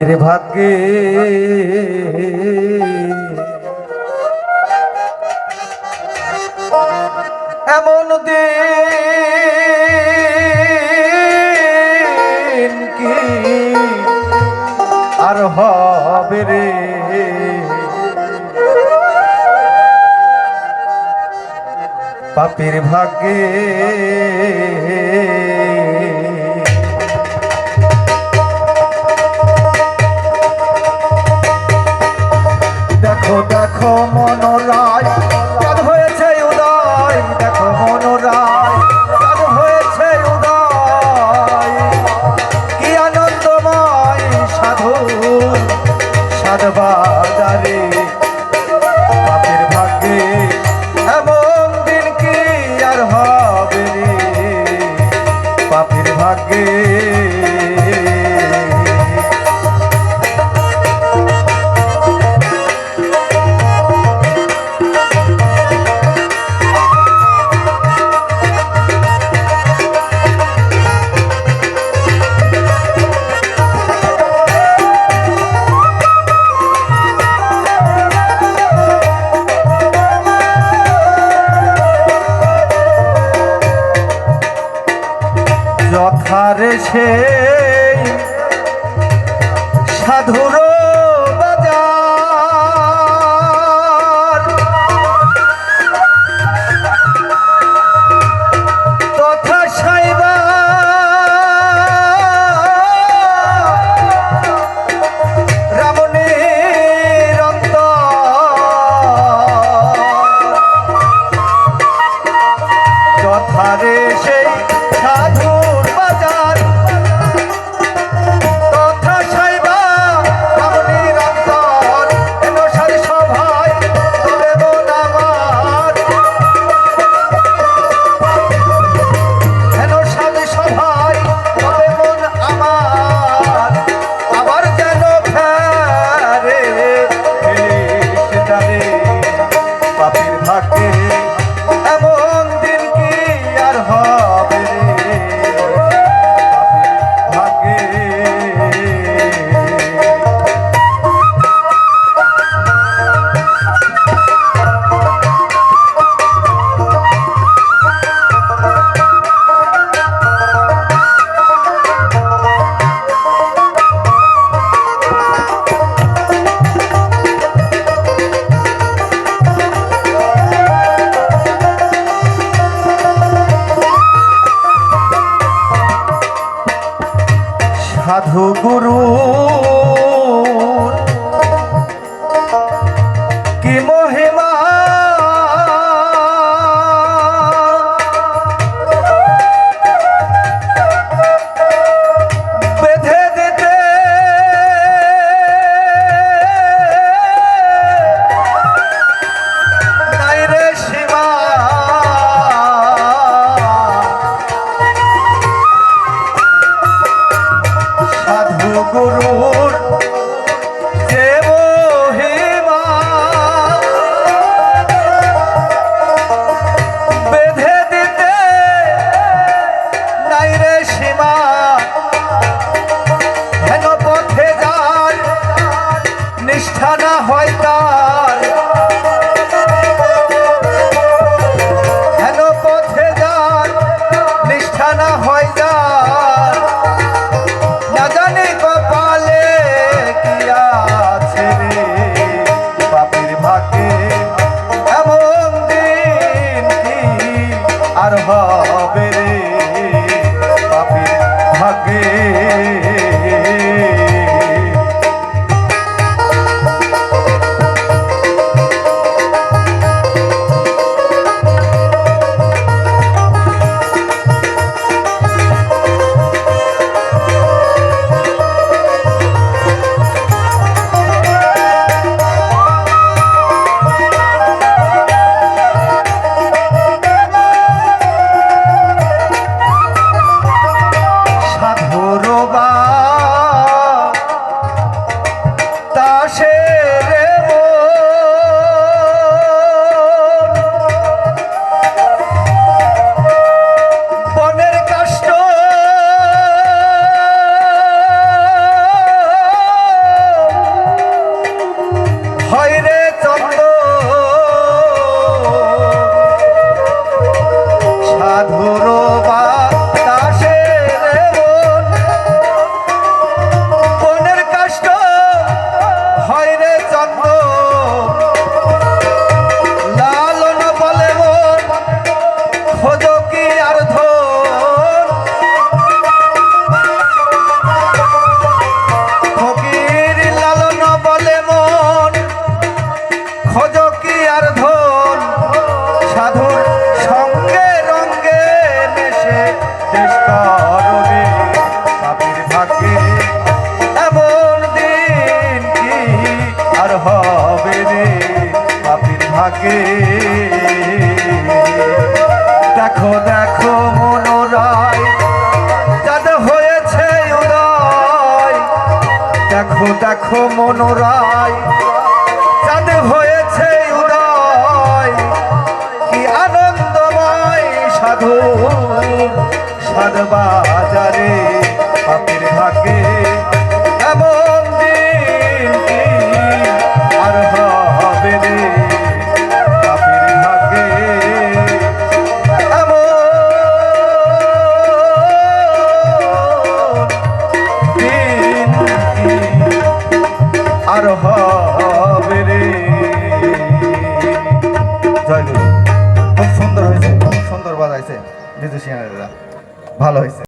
রে ভাগ্যে এমন কি আর হবে রে? পাপের ভাগ্যে সাধুর সাধু গুরু। ছাড়া হয় তা Krishna. বাবা ভালো হয়েছে।